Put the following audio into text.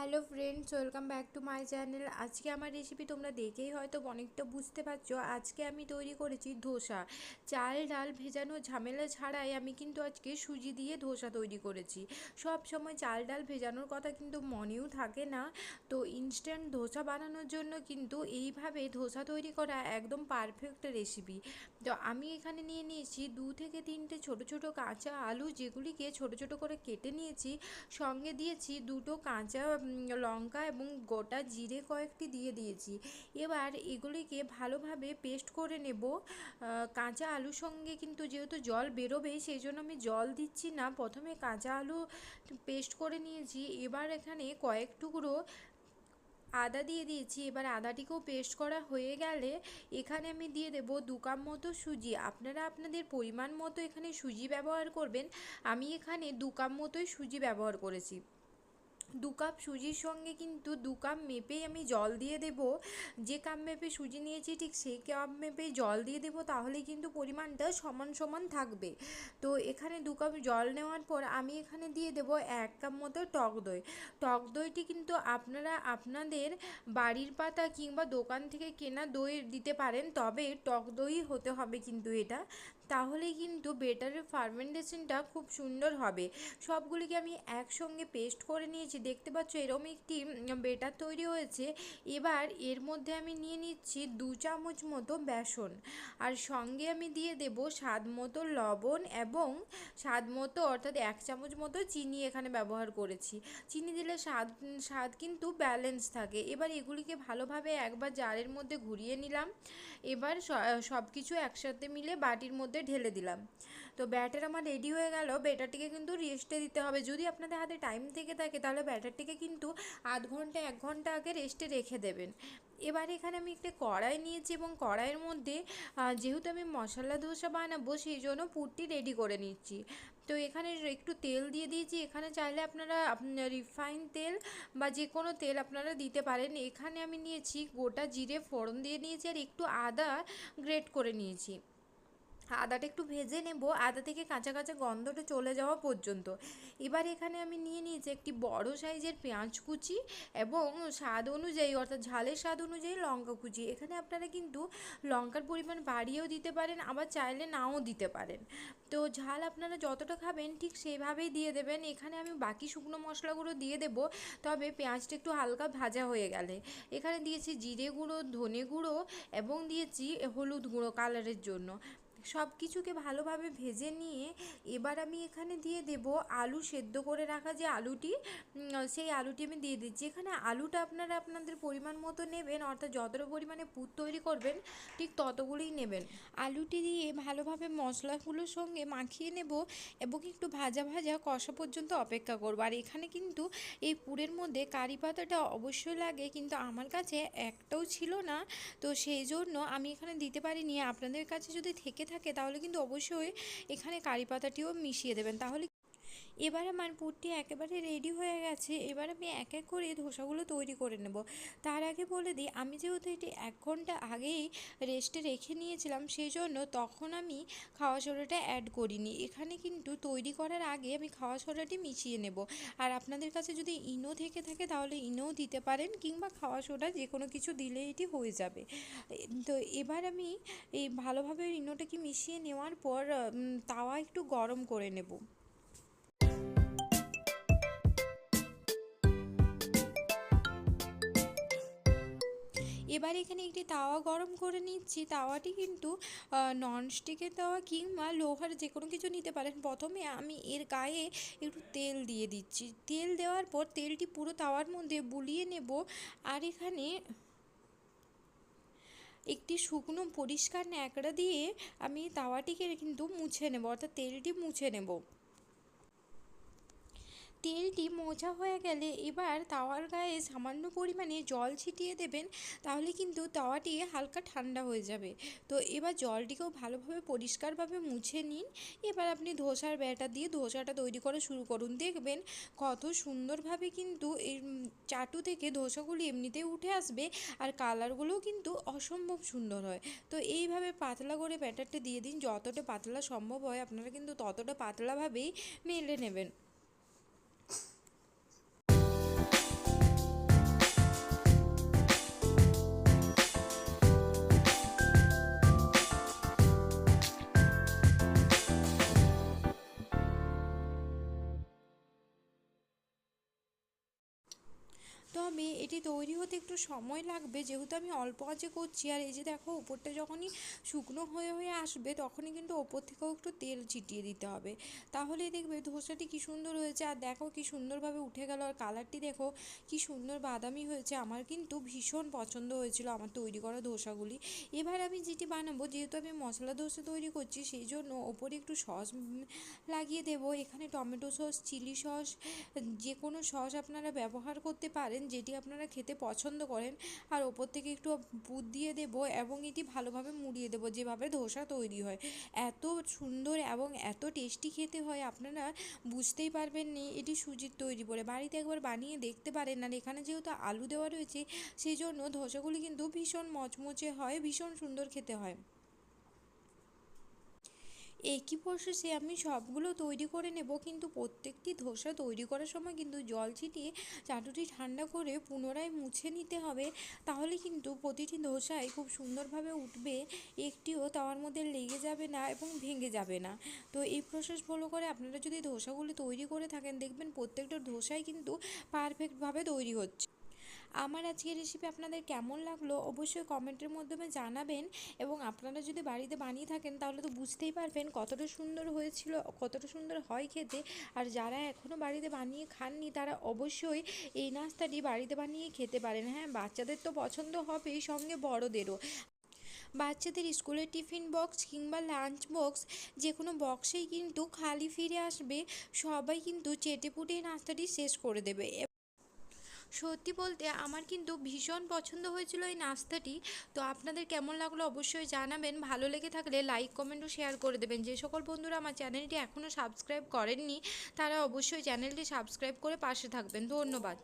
Hello friends, welcome back to my channel. আজকে আমার recipe তোমরা দেখেই হয়তো অনেকটা বুঝতে পারছ। আজকে আমি তৈরি করেছি ধোসা। চাল, ডাল ভেজানো ঝামেলা ছাড়াই আমি কিন্তু আজকে সুজি দিয়ে ধোসা তৈরি করেছি। সব সময় চাল, ডাল ভেজানোর কথা কিন্তু মনেও থাকে না। তো ইনস্ট্যান্ট ধোসা বানানোর জন্য কিন্তু এইভাবে ধোসা তৈরি করা একদম পারফেক্ট রেসিপি তো আমি এখানে নিয়ে নিয়েছি দু থেকে তিনটে ছোট ছোট কাঁচা আলু যেগুলিকে ছোট ছোট করে কেটে নিয়েছি। সঙ্গে দিয়েছি দুটো কাঁচা লঙ্কা এবং গোটা জিরে কয়েকটি দিয়ে দিয়েছি। এবার এগুলিকে ভালোভাবে পেস্ট করে নেব। কাঁচা আলুর সঙ্গে কিন্তু যেহেতু জল বেরোবে সেই জন্য আমি জল দিচ্ছি না। প্রথমে কাঁচা আলু পেস্ট করে নিয়েছি। এবার এখানে কয়েক টুকরো আদা দিয়ে দিয়েছি। এবার আদাটিকেও পেস্ট করা হয়ে গেলে এখানে আমি দিয়ে দেব দু কাপ মতো সুজি। আপনারা আপনাদের পরিমাণ মতো এখানে সুজি ব্যবহার করবেন। আমি এখানে দু কাপ মতোই সুজি ব্যবহার করেছি। দু কাপ সুজির সঙ্গে কিন্তু দু কাপ মেপেই আমি জল দিয়ে দেব। যে কাপ মেপে সুজি নিয়েছি ঠিক সেই কাপ মেপেই জল দিয়ে দেব, তাহলে কিন্তু পরিমাণটা সমান সমান থাকবে। তো এখানে দু কাপ জল নেওয়ার পর আমি এখানে দিয়ে দেব এক কাপ মতো টক দই। টক দইটি কিন্তু আপনারা আপনাদের বাড়ির পাতা কিংবা দোকান থেকে কেনা দই দিতে পারেন, তবে টক দই হতে হবে কিন্তু এটা। তাহলে কিন্তু বেটারের ফার্মেন্টেশনটা খুব সুন্দর হবে। সবগুলিকে আমি একসঙ্গে পেস্ট করে নিয়েছি দেখতে পাচ্ছ, এরকম একটি বেটার তৈরি হয়েছে। এবার এর মধ্যে আমি নিয়ে নিচ্ছি দু চামচ মতো বেসন। আর সঙ্গে আমি দিয়ে দেব স্বাদ মতো লবণ এবং স্বাদ মতো, অর্থাৎ এক চামচ মতো চিনি এখানে ব্যবহার করেছি। চিনি দিলে স্বাদ স্বাদ কিন্তু ব্যালেন্স থাকে। এবার এগুলিকে ভালোভাবে একবার জারের মধ্যে ঘুরিয়ে নিলাম। এবার সব কিছু একসাথে মিলে বাটির মধ্যে ঢেলে দিলাম। তো ব্যাটার আমার রেডি হয়ে গেল। ব্যাটারটিকে কিন্তু রেস্টে দিতে হবে। যদি আপনাদের হাতে টাইম থেকে থাকে, তাহলে ব্যাটারটিকে কিন্তু আধ ঘণ্টা, এক ঘণ্টা আগে রেস্টে রেখে দেবেন। এবার এখানে আমি একটা কড়াই নিয়েছি এবং কড়াইয়ের মধ্যে যেহেতু আমি মশলা ধোসা বানাবো সেই জন্য পুরটি রেডি করে নিচ্ছি। তো এখানে একটু তেল দিয়ে দিয়েছি। এখানে চাইলে আপনারা রিফাইন তেল বা যে কোনো তেল আপনারা দিতে পারেন। এখানে আমি নিয়েছি গোটা জিরে ফোড়ন দিয়ে নিয়েছি আর একটু আদা গ্রেট করে নিয়েছি। আদাটা একটু ভেজে নেব, আদা থেকে কাঁচা কাঁচা গন্ধটা চলে যাওয়া পর্যন্ত। এবার এখানে আমি নিয়ে নিয়েছি একটি বড় সাইজের পেঁয়াজ কুচি এবং স্বাদ অনুযায়ী, অর্থাৎ ঝালের স্বাদ অনুযায়ী লঙ্কা কুচি। এখানে আপনারা কিন্তু লঙ্কার পরিমাণ বাড়িয়েও দিতে পারেন, আবার চাইলে নাও দিতে পারেন। তো ঝাল আপনারা যতটা খাবেন ঠিক সেইভাবেই দিয়ে দেবেন। এখানে আমি বাকি শুকনো মশলাগুলো দিয়ে দেব, তবে পেঁয়াজটা একটু হালকা ভাজা হয়ে গেলে। এখানে দিয়েছি জিরে গুঁড়ো, ধনে গুঁড়ো এবং দিয়েছি হলুদ গুঁড়ো কালারের জন্য। সব কিছুকে ভালোভাবে ভেজে নিয়ে এবার আমি এখানে দিয়ে দেব আলু সেদ্ধ করে রাখা যে আলুটি সেই আলুটি আমি দিয়ে দিচ্ছি। এখানে আলুটা আপনারা আপনাদের পরিমাণ মতো নেবেন, অর্থাৎ যতটা পরিমাণে পুর তৈরি করবেন, ঠিক ততগুলোই নেবেন। আলুটি দিয়ে ভালোভাবে মশলাগুলোর সঙ্গে মাখিয়ে নেব এবং একটু ভাজা ভাজা কষা পর্যন্ত অপেক্ষা করব। আর এখানে কিন্তু এই পুরের মধ্যে কারি পাতাটা অবশ্যই লাগে, কিন্তু আমার কাছে একটাও ছিল না, তো সেই জন্য আমি এখানে দিতে পারিনি। আপনাদের কাছে যদি থেকে থাকে তাহলে কিন্তু অবশ্যই এখানে কারি পাতাটিও মিশিয়ে দেবেন। তাহলে এবার আমার পুরটি একেবারে রেডি হয়ে গেছে। এবার আমি এক এক করে ধোসাগুলো তৈরি করে নেব। তার আগে বলে দিই, আমি যেহেতু এটি এক ঘণ্টা আগেই রেস্টে রেখে নিয়েছিলাম সেই জন্য তখন আমি খাওয়া সোডাটা অ্যাড করিনি। এখানে কিন্তু তৈরি করার আগে আমি খাওয়া সোডাটি মিশিয়ে নেব। আর আপনাদের কাছে যদি ইনো থেকে থাকে, তাহলে ইনোও দিতে পারেন, কিংবা খাওয়া সোডা যে কোনো কিছু দিলে এটি হয়ে যাবে। তো এবার আমি এই ভালোভাবে ইনোটাকে মিশিয়ে নেওয়ার পর তাওয়া একটু গরম করে নেব। এবার এখানে একটি তাওয়া গরম করে নিচ্ছি। তাওয়াটি কিন্তু ননস্টিকের তাওয়া কিংবা লোহার যে কোনো কিছু নিতে পারেন। প্রথমে আমি এর গায়ে একটু তেল দিয়ে দিচ্ছি। তেল দেওয়ার পর তেলটি পুরো তাওয়ার মধ্যে বুলিয়ে নেব। আর এখানে একটি শুকনো পরিষ্কার ন্যাকড়া দিয়ে আমি তাওয়াটিকে কিন্তু মুছে নেব। অর্থাৎ তেলটি মুছে নেব। তেলটি মোছা হয়ে গেলে এবার তাওয়ার গায়ে সামান্য পরিমাণে জল ছিটিয়ে দেবেন, তাহলে কিন্তু তাওয়াটি হালকা ঠান্ডা হয়ে যাবে। তো এবার জলটিকেও ভালোভাবে পরিষ্কারভাবে মুছে নিন। এবার আপনি ধোসার ব্যাটার দিয়ে ধোসাটা তৈরি করা শুরু করুন। দেখবেন কত সুন্দরভাবে কিন্তু এই চাটু থেকে ধোসাগুলি এমনিতেই উঠে আসবে আর কালারগুলোও কিন্তু অসম্ভব সুন্দর হয়। তো এইভাবে পাতলা করে ব্যাটারটা দিয়ে দিন, যতটা পাতলা সম্ভব হয়, আপনারা কিন্তু ততটা পাতলাভাবেই মেলে নেবেন। তবে এটি তৈরি হতে একটু সময় লাগবে। যেহেতু আমি অল্প আঁচে করছি, আর এই যে দেখো ওপরটা যখনই শুকনো হয়ে হয়ে আসবে, তখনই কিন্তু ওপর থেকেও একটু তেল ছিটিয়ে দিতে হবে। তাহলেই দেখবে ধোসাটি কি সুন্দর হয়েছে, আর দেখো কি সুন্দরভাবে উঠে গেল। আর কালারটি দেখো, কি সুন্দর বাদামি হয়েছে। আমার কিন্তু ভীষণ পছন্দ হয়েছিল আমার তৈরি করা ধোসাগুলি। এবার আমি যেটি বানাবো, যেহেতু আমি মশলা ধোসা তৈরি করছি, সেই জন্য ওপরে একটু সস লাগিয়ে দেবো। এখানে টমেটো সস, চিলি সস, যে কোনো সস আপনারা ব্যবহার করতে পারেন যেটি আপনারা খেতে পছন্দ করেন, আর ওপর থেকে একটু পুর দিয়ে দেবো এবং এটি ভালোভাবে মুড়িয়ে দেবো, যেভাবে ধোসা তৈরি হয়। এত সুন্দর এবং এত টেস্টি খেতে হয়, আপনারা বুঝতেই পারবেন নি এটি সুজির তৈরি করে বাড়িতে একবার বানিয়ে দেখতে পারেন, আর এখানে যেহেতু আলু দেওয়া রয়েছে, সেই জন্য ধোসাগুলি কিন্তু ভীষণ মচমচে হয়, ভীষণ সুন্দর খেতে হয়। একই প্রসেসে আমি সবগুলো তৈরি করে নেব। কিন্তু প্রত্যেকটি ধোসা তৈরি করার সময় কিন্তু জল ছিটিয়ে চাটুটি ঠান্ডা করে পুনরায় মুছে নিতে হবে। তাহলে কিন্তু প্রতিটি ধোসাই খুব সুন্দরভাবে উঠবে, একটিও তাওয়ার মধ্যে লেগে যাবে না এবং ভেঙে যাবে না। তো এই প্রসেস ফলো করে আপনারা যদি ধোসাগুলি তৈরি করে থাকেন, দেখবেন প্রত্যেকটা ধোসাই কিন্তু পারফেক্টভাবে তৈরি হচ্ছে। আমার আজকের রেসিপি আপনাদের কেমন লাগল অবশ্যই কমেন্টের মাধ্যমে জানাবেন এবং আপনারা যদি বাড়িতে বানিয়ে থাকেন তাহলে তো বুঝতেই পারবেন কতটা সুন্দর হয়েছিল, কতটা সুন্দর হয় খেতে। আর যারা এখনও বাড়িতে বানিয়ে খাননি তারা অবশ্যই এই নাস্তাটি বাড়িতে বানিয়ে খেতে পারেন। হ্যাঁ বাচ্চাদের তো পছন্দ হবেই, সঙ্গে বড়দেরও। বাচ্চাদের স্কুলের টিফিন বক্স কিংবা লাঞ্চ বক্স যে কোনো বক্সেই কিন্তু খালি ফিরে আসবে। সবাই কিন্তু চেটেপুটে নাস্তাটি শেষ করে দেবে। সত্যি বলতে আমার কিন্তু ভীষণ পছন্দ হয়েছিল এই নাস্তাটি। তো আপনাদের কেমন লাগল অবশ্যই জানাবেন। ভালো লেগে থাকলে লাইক কমেন্ট ও শেয়ার করে দেবেন। যে সকল বন্ধুরা আমার চ্যানেলটি এখনও সাবস্ক্রাইব করেননি, তারা অবশ্যই চ্যানেলটি সাবস্ক্রাইব করে পাশে থাকবেন। ধন্যবাদ।